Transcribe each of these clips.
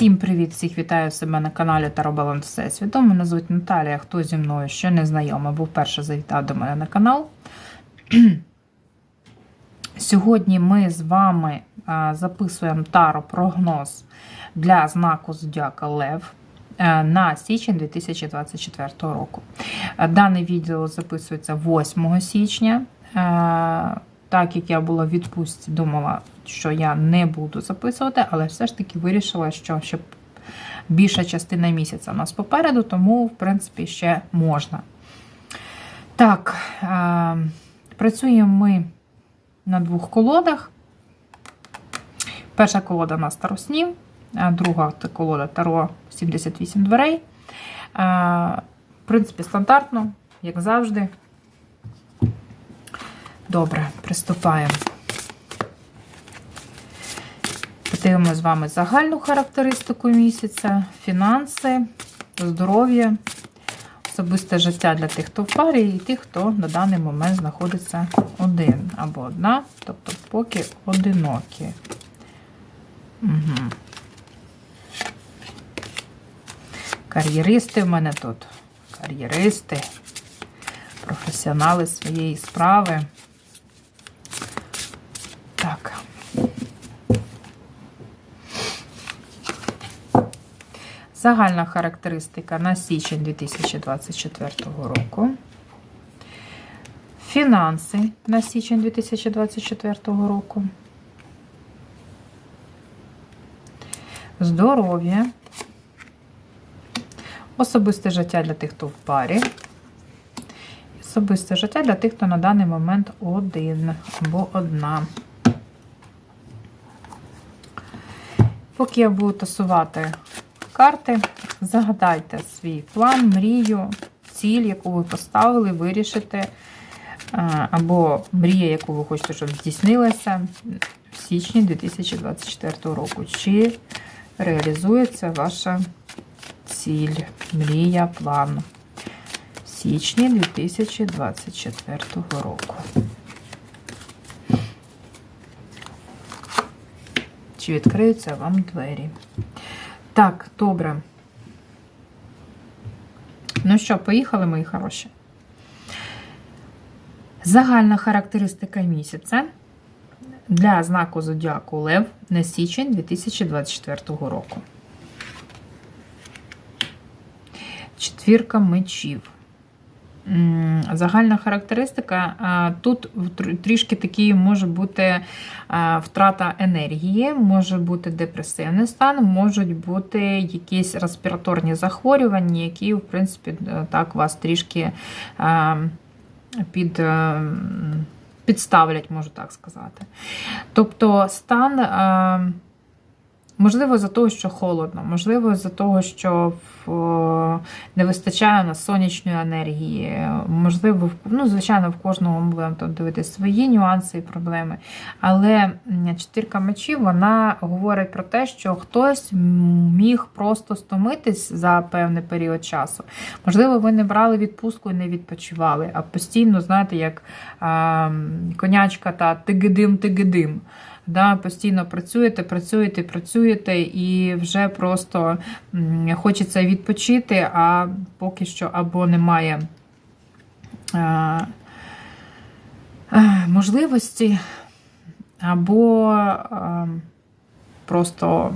Всім привіт! Всіх вітаю себе на каналі Таробаланс Всесвіту. Мене звуть Наталія. Хто зі мною ще не знайомий, або вперше завітав до мене на канал. Сьогодні ми з вами записуємо таро прогноз для знаку Зодіака Лев на січень 2024 року. Дане відео записується 8 січня. Так як я була в відпустці, думала, що я не буду записувати, але все ж таки вирішила, що ще більша частина місяця у нас попереду, тому, в принципі, ще можна. Так, е, працюємо ми на двох колодах. Перша колода у нас Таро а друга колода Таро 78 дверей. Е, В принципі, стандартно, як завжди. Добре, приступаємо. Подивимося з вами загальну характеристику місяця, фінанси, здоров'я, особисте життя для тих, хто в парі, і тих, хто на даний момент знаходиться один або одна, тобто поки одинокі. Угу. Кар'єристи в мене тут. Кар'єристи, професіонали своєї справи. Так. Загальна характеристика на січень 2024 року. Фінанси на січень 2024 року. Здоров'я. Особисте життя для тих, хто в парі. Особисте життя для тих, хто на даний момент один або одна. Поки я буду тасувати карти, загадайте свій план, мрію, ціль, яку ви поставили, вирішите, або мрія, яку ви хочете, щоб здійснилася в січні 2024 року. Чи реалізується ваша ціль, мрія, план в січні 2024 року. Чи відкриються вам двері? Так, добре. Ну що, поїхали, мої хороші. Загальна характеристика місяця для знаку Зодіаку Лев на січень 2024 року. Четвірка мечів. Загальна характеристика. Тут трішки такі може бути втрата енергії, може бути депресивний стан, можуть бути якісь респіраторні захворювання, які, в принципі, так вас трішки під, підставлять, можу так сказати. Тобто стан. Можливо, за того, що холодно, можливо, за того, що не вистачає на сонячної енергії. Можливо, ну, звичайно, в кожного ми будемо тут дивитися свої нюанси і проблеми. Але чотирка мечів вона говорить про те, що хтось міг просто стомитись за певний період часу. Можливо, ви не брали відпустку і не відпочивали, а постійно, знаєте, як конячка та тигидим-тигидим. Да, Постійно працюєте, працюєте, працюєте, і вже просто хочеться відпочити, а поки що або немає можливості, або просто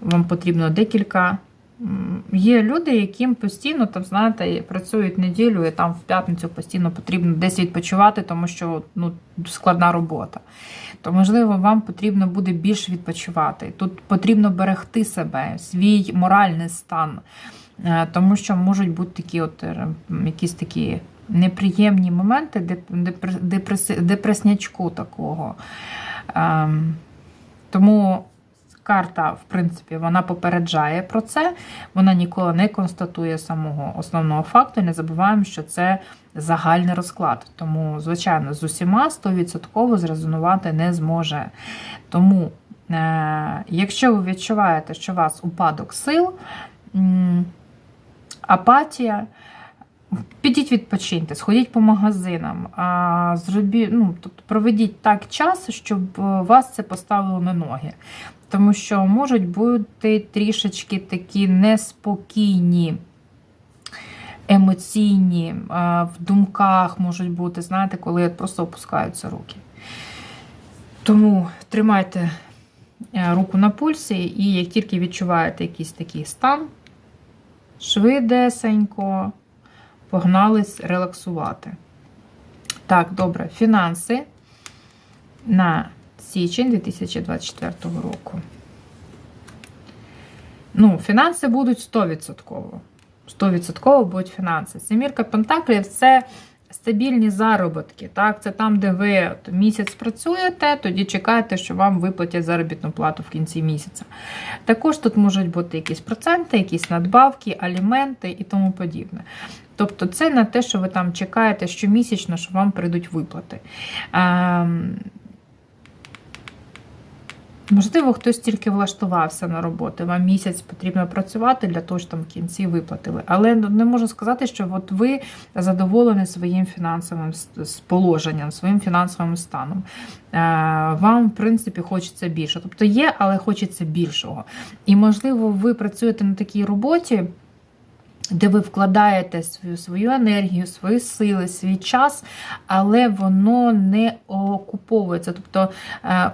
вам потрібно декілька. Є люди, яким постійно там, знаєте, працюють неділю, і там в п'ятницю постійно потрібно десь відпочивати, тому що ну, складна робота то, можливо, вам потрібно буде більше відпочивати. Тут потрібно берегти себе, свій моральний стан, е, тому що можуть бути такі от е, якісь такі неприємні моменти депреснячку такого. Ем, тому. Карта, в принципі, вона попереджає про це, вона ніколи не констатує самого основного факту. Не забуваємо, що це загальний розклад. Тому, звичайно, з усіма 100% зрезонувати не зможе. Тому, е якщо ви відчуваєте, що у вас упадок сил, апатія, Підіть відпочиньте, сходіть по магазинам, зробіть, ну, тобто проведіть так час, щоб вас це поставило на ноги. Тому що можуть бути трішечки такі неспокійні, емоційні, в думках можуть бути, знаєте, коли просто опускаються руки. Тому тримайте е, руку на пульсі, і як тільки відчуваєте якийсь такий стан, швидесенько погнались релаксувати. Так, добре, фінанси на січень 2024 року. Ну, фінанси будуть 100%. 100% будуть фінанси. Семірка Пентаклів це стабільні заробітки. Так? Це там, де ви місяць працюєте, тоді чекаєте, що вам виплатять заробітну плату в кінці місяця. Також тут можуть бути якісь проценти, якісь надбавки, аліменти і тому подібне. Тобто, це не те, що ви там чекаєте щомісячно, що вам прийдуть виплати. Можливо, хтось тільки влаштувався на роботу. Вам місяць потрібно працювати для того, щоб там в кінці виплатили. Але ну, не можу сказати, що от ви задоволені своїм фінансовим положенням, своїм фінансовим станом. Е, Вам, в принципі, хочеться більше. Тобто є, але хочеться більшого. І, можливо, ви працюєте на такій роботі. Де ви вкладаєте свою свою енергію, свої сили, свій час, але воно не окуповується. Тобто е,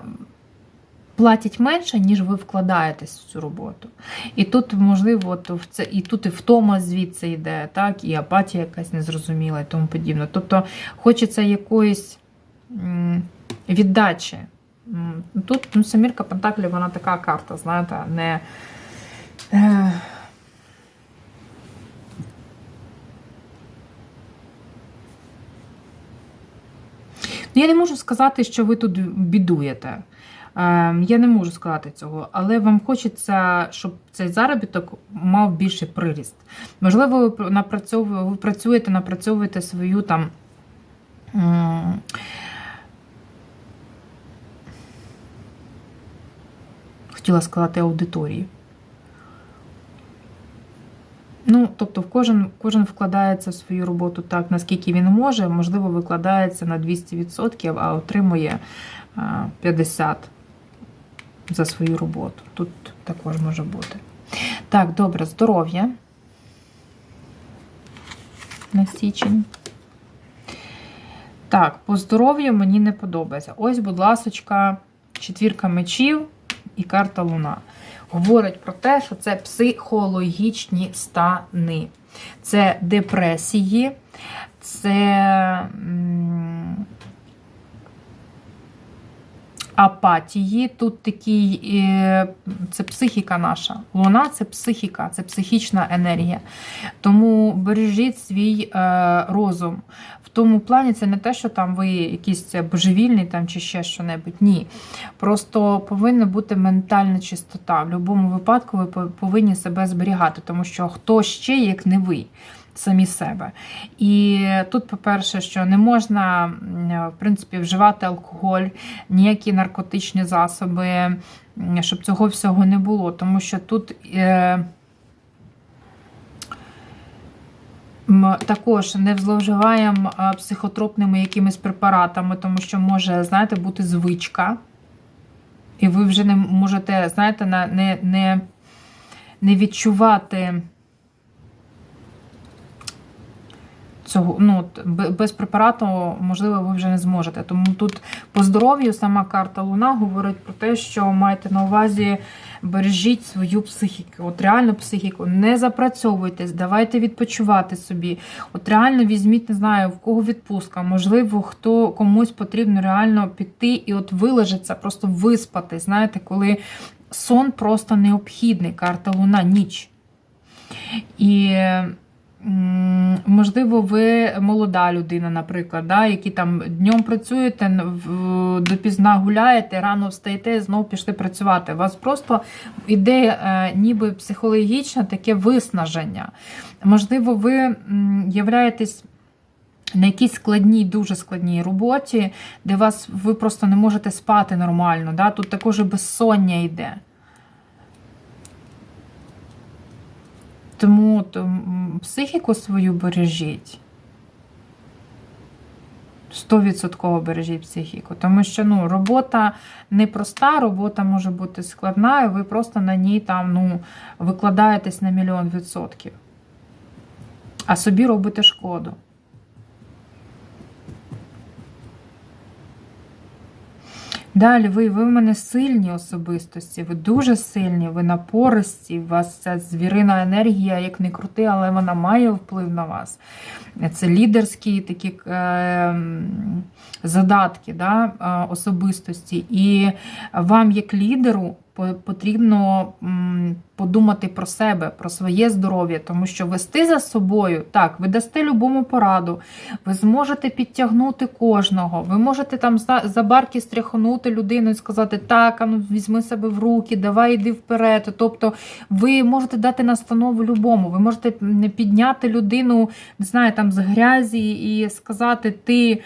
платять менше, ніж ви вкладаєтесь в цю роботу. І тут, можливо, от в це, і тут і втома звідси йде, так, і апатія якась незрозуміла і тому подібне. Тобто хочеться якоїсь віддачі. Тут ну, Самірка Пентаклів, вона така карта, знаєте, не. Е, Ну, я не можу сказати, що ви тут бідуєте. Е, Я не можу сказати цього, але вам хочеться, щоб цей заробіток мав більший приріст. Можливо, ви пр- напрацьовує- ви працюєте, напрацьовуєте свою там. Хотіла сказати аудиторію. Ну, тобто, кожен, кожен вкладається в свою роботу так, наскільки він може. Можливо, викладається на 200%, а отримує 50% за свою роботу. Тут також може бути. Так, добре, здоров'я на січень. Так, по здоров'ю мені не подобається. Ось, будь ласочка, четвірка мечів і карта Луна. Говорить про те, що це психологічні стани. Це депресії, це апатії. Тут такий, е, це психіка наша. Луна це психіка, це психічна енергія. Тому бережіть свій е, розум. В тому плані це не те, що там ви якийсь божевільний там, чи ще що-небудь. Ні. Просто повинна бути ментальна чистота. В будь-якому випадку ви повинні себе зберігати, тому що хто ще, як не ви. Самі себе. І тут, по-перше, що не можна в принципі, вживати алкоголь, ніякі наркотичні засоби, щоб цього всього не було. Тому що тут е, також не зловживаємо психотропними якимись препаратами, тому що може, знаєте, бути звичка. І ви вже не можете, знаєте, не, не, не відчувати. Цього, ну, без препарату, можливо, ви вже не зможете. Тому тут по здоров'ю сама карта Луна говорить про те, що маєте на увазі бережіть свою психіку. От реально психіку, не запрацьовуйтесь, давайте відпочивати собі. От реально візьміть, не знаю, в кого відпустка. Можливо, хто комусь потрібно реально піти і от вилежиться, просто виспати. Знаєте, коли сон просто необхідний, карта Луна, ніч. І можливо, ви молода людина, наприклад, да, які там днем працюєте, допізна гуляєте, рано встаєте, знову пішли працювати. У вас просто іде е, ніби психологічне таке виснаження. Можливо, ви являєтесь. На якійсь складній, дуже складній роботі, де вас ви просто не можете спати нормально. Да? Тут також і безсоння йде. Тому то, психіку свою бережіть. 100% бережіть психіку. Тому що ну, робота непроста, робота може бути складна, і ви просто на ній там ну, викладаєтесь на мільйон відсотків. А собі робите шкоду. Далі, ви, ви в мене сильні особистості, ви дуже сильні, ви напористі, у вас ця звірина енергія, як не крути, але вона має вплив на вас. Це лідерські такі е, задатки да, е, особистості. І вам, як лідеру, потрібно подумати про себе, про своє здоров'я, тому що вести за собою, так, ви дасте любому пораду, ви зможете підтягнути кожного, ви можете там за барки стряхнути людину і сказати, так, а ну візьми себе в руки, давай йди вперед. Тобто ви можете дати настанову любому, ви можете підняти людину, не знаю, там з грязі і сказати, ти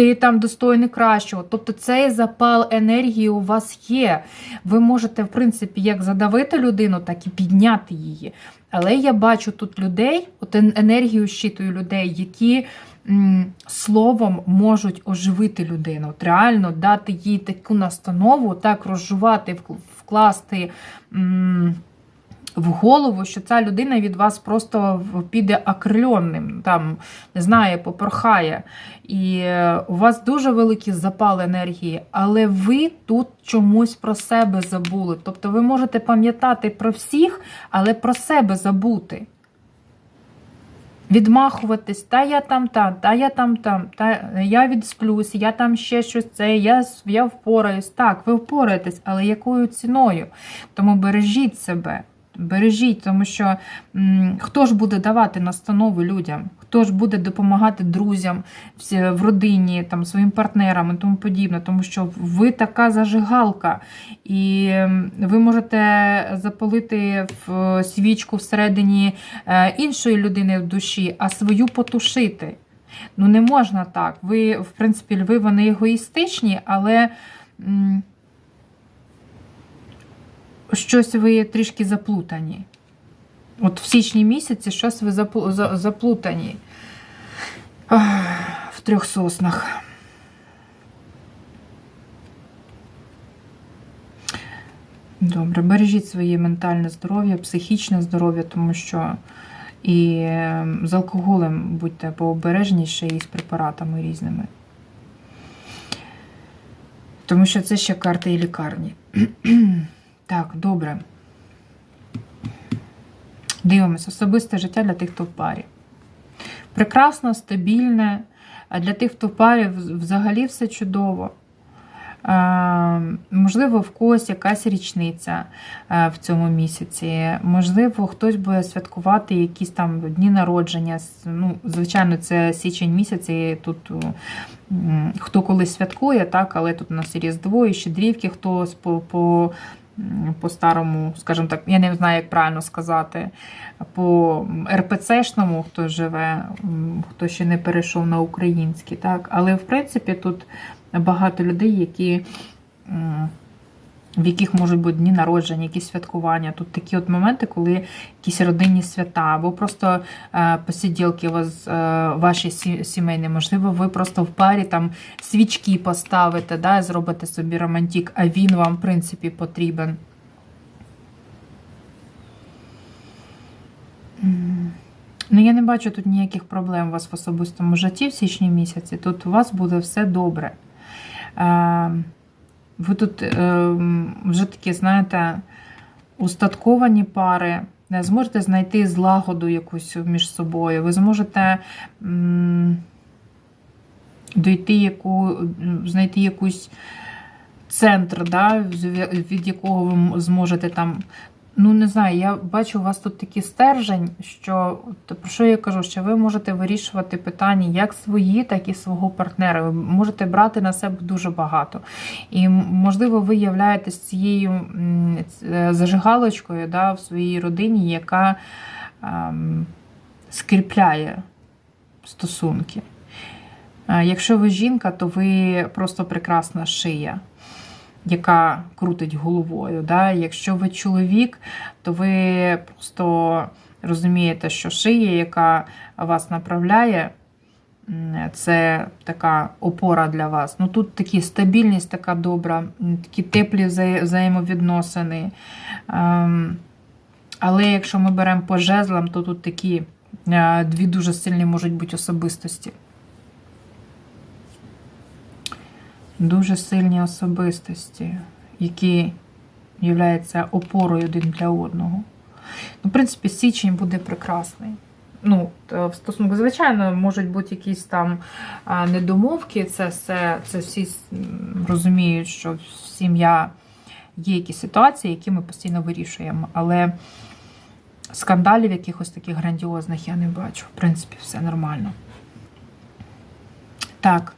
ти там достойний кращого. Тобто цей запал енергії у вас є. Ви можете, в принципі, як задавити людину, так і підняти її. Але я бачу тут людей, от енергію щитую людей, які м, словом можуть оживити людину. От Реально дати їй таку настанову, так розжувати, вкласти. М, в голову, що ця людина від вас просто піде акрильонним, там, не знаю, попрохає. І е, у вас дуже великий запал енергії, але ви тут чомусь про себе забули. Тобто ви можете пам'ятати про всіх, але про себе забути. Відмахуватись, та я там там, та я там там, та я відсплюсь, я там ще щось це, я я впораюсь. Так, ви впораєтесь, але якою ціною? Тому бережіть себе. Бережіть, тому що хто ж буде давати настанови людям, хто ж буде допомагати друзям в родині, там, своїм партнерам і тому подібне, тому що ви така зажигалка, і ви можете запалити в свічку всередині е, іншої людини в душі, а свою потушити. Ну, не можна так. Ви, в принципі, ви вони егоїстичні, але. Щось ви трішки заплутані. От в січні місяці щось ви заплутані в трьох соснах. Добре, бережіть своє ментальне здоров'я, психічне здоров'я, тому що і ем, з алкоголем будьте пообережніше і з препаратами різними. Тому що це ще карти і лікарні. Так, добре. Дивимось, особисте життя для тих, хто в парі. Прекрасно, стабільне. Для тих, хто в парі, взагалі все чудово. Можливо, в когось якась річниця в цьому місяці. Можливо, хтось буде святкувати якісь там дні народження. Ну, Звичайно, це січень місяць, і тут хто колись святкує, так, але тут у нас і Різдво, і Щедрівки, хтось по, по по-старому, скажімо так, я не знаю, як правильно сказати, по РПЦшному, хто живе, хто ще не перейшов на український. так. Але, в принципі, тут багато людей, які в яких можуть бути дні народження, якісь святкування. Тут такі от моменти, коли якісь родинні свята, або просто е, посиділки у вас е, ваші сімейні, можливо, ви просто в парі там свічки поставите, да, зробите собі романтик, а він вам, в принципі, потрібен. Ну, я не бачу тут ніяких проблем у вас в особистому житті в січні місяці. Тут у вас буде все добре. Е, ви тут е, вже такі, знаєте, устатковані пари, не зможете знайти злагоду якусь між собою. Ви зможете м, дойти яку, знайти якусь центр, да, від якого ви зможете там Ну, не знаю, я бачу у вас тут такий стержень, що про що я кажу, що ви можете вирішувати питання як свої, так і свого партнера. Ви можете брати на себе дуже багато. І, можливо, ви являєтесь цією зажигалочкою да, в своїй родині, яка ем, скріпляє стосунки. Якщо ви жінка, то ви просто прекрасна шия яка крутить головою. Да? Якщо ви чоловік, то ви просто розумієте, що шия, яка вас направляє, це така опора для вас. Ну тут такі стабільність така добра, такі теплі взає- взаємовідносини. Ем, Але якщо ми беремо по жезлам, то тут такі е, дві дуже сильні можуть бути особистості. Дуже сильні особистості, які являються опорою один для одного. Ну, в принципі, січень буде прекрасний. Ну, в стосунку, звичайно, можуть бути якісь там недомовки. Це все, це всі розуміють, що сім'я є якісь ситуації, які ми постійно вирішуємо. Але скандалів якихось таких грандіозних я не бачу. В принципі, все нормально. Так.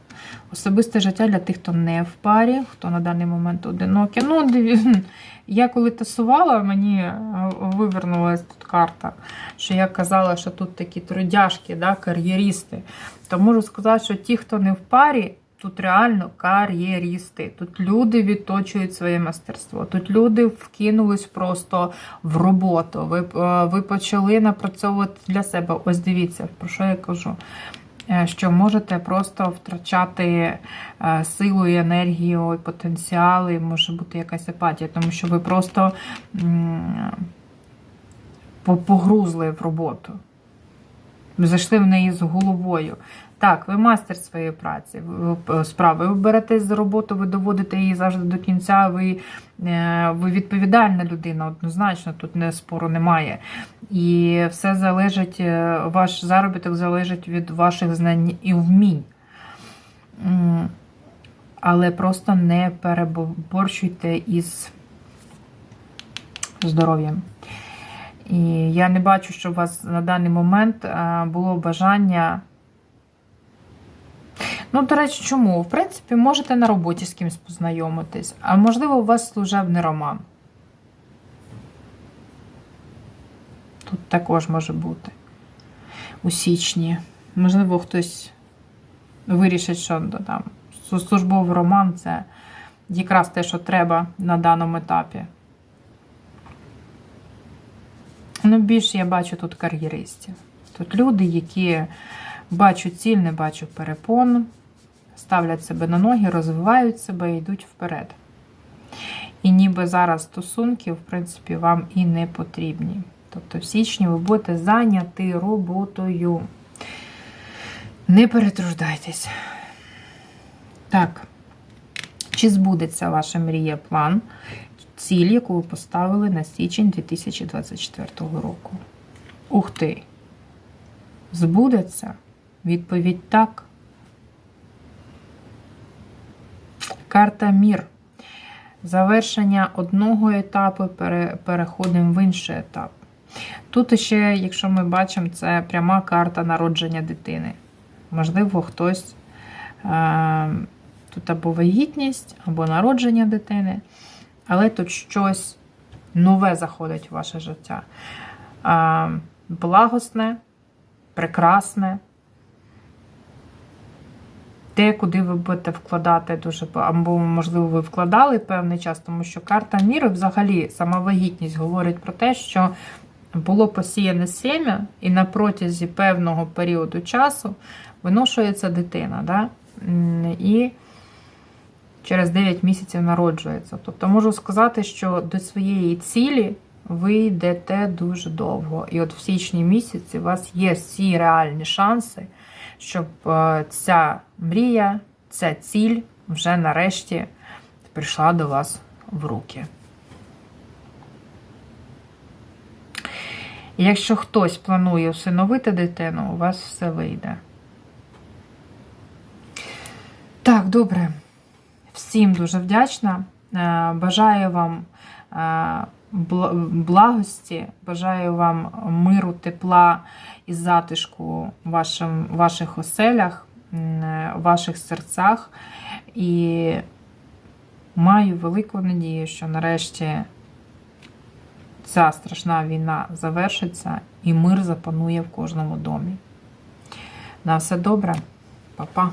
Особисте життя для тих, хто не в парі, хто на даний момент одинокий. Ну, я коли тасувала, мені е, вивернулася тут карта, що я казала, що тут такі трудяшки, да, кар'єристи. То можу сказати, що ті, хто не в парі, тут реально кар'єристи. Тут люди відточують своє мастерство. Тут люди вкинулись просто в роботу. Ви, е, ви почали напрацьовувати для себе. Ось дивіться, про що я кажу. Е, Що можете просто втрачати е, силу і енергію, і потенціал, і може бути якась апатія, тому що ви просто погрузли в роботу. Зайшли в неї з головою. Так, ви мастер своєї праці, ви- справи. Ви беретесь за роботу, ви доводите її завжди до кінця. Ви, е, ви відповідальна людина, однозначно, тут не спору немає. І все залежить, е, ваш заробіток залежить від ваших знань і вмінь. Але просто не переборщуйте із здоров'ям. І я не бачу, що у вас на даний момент е, було бажання. Ну, до речі, чому? В принципі, можете на роботі з кимось познайомитись, а можливо, у вас служебний роман. Тут також може бути у січні. Можливо, хтось вирішить, що ну, там службовий роман це якраз те, що треба на даному етапі. Ну, більше я бачу тут кар'єристів. Тут люди, які бачать ціль, не бачать перепон, ставлять себе на ноги, розвивають себе і йдуть вперед. І ніби зараз стосунки, в принципі, вам і не потрібні. Тобто в січні ви будете зайняті роботою. Не перетруждайтесь. Так. Чи збудеться ваша мрія план, ціль, яку ви поставили на січень 2024 року? Ух ти! Збудеться? Відповідь так. Карта Мір. Завершення одного етапу пере- переходимо в інший етап. Тут ще, якщо ми бачимо, це пряма карта народження дитини. Можливо, хтось е, тут або вагітність, або народження дитини, але тут щось нове заходить в ваше життя. Е, благосне, прекрасне. Те, куди ви будете вкладати дуже або, можливо, ви вкладали певний час, тому що карта міри, взагалі, сама вагітність говорить про те, що було посіяне сім'я, і на протязі певного періоду часу виношується дитина. Да? І через 9 місяців народжується. Тобто можу сказати, що до своєї цілі ви йдете дуже довго. І от в січні місяці у вас є всі реальні шанси, щоб е, ця мрія, ця ціль вже нарешті прийшла до вас в руки. І Якщо хтось планує всиновити дитину, у вас все вийде. Так, добре. Всім дуже вдячна. Е, Бажаю вам е, благості, бажаю вам миру, тепла і затишку в ваших оселях, в ваших серцях. І маю велику надію, що нарешті ця страшна війна завершиться і мир запанує в кожному домі. На все добре, Па-па.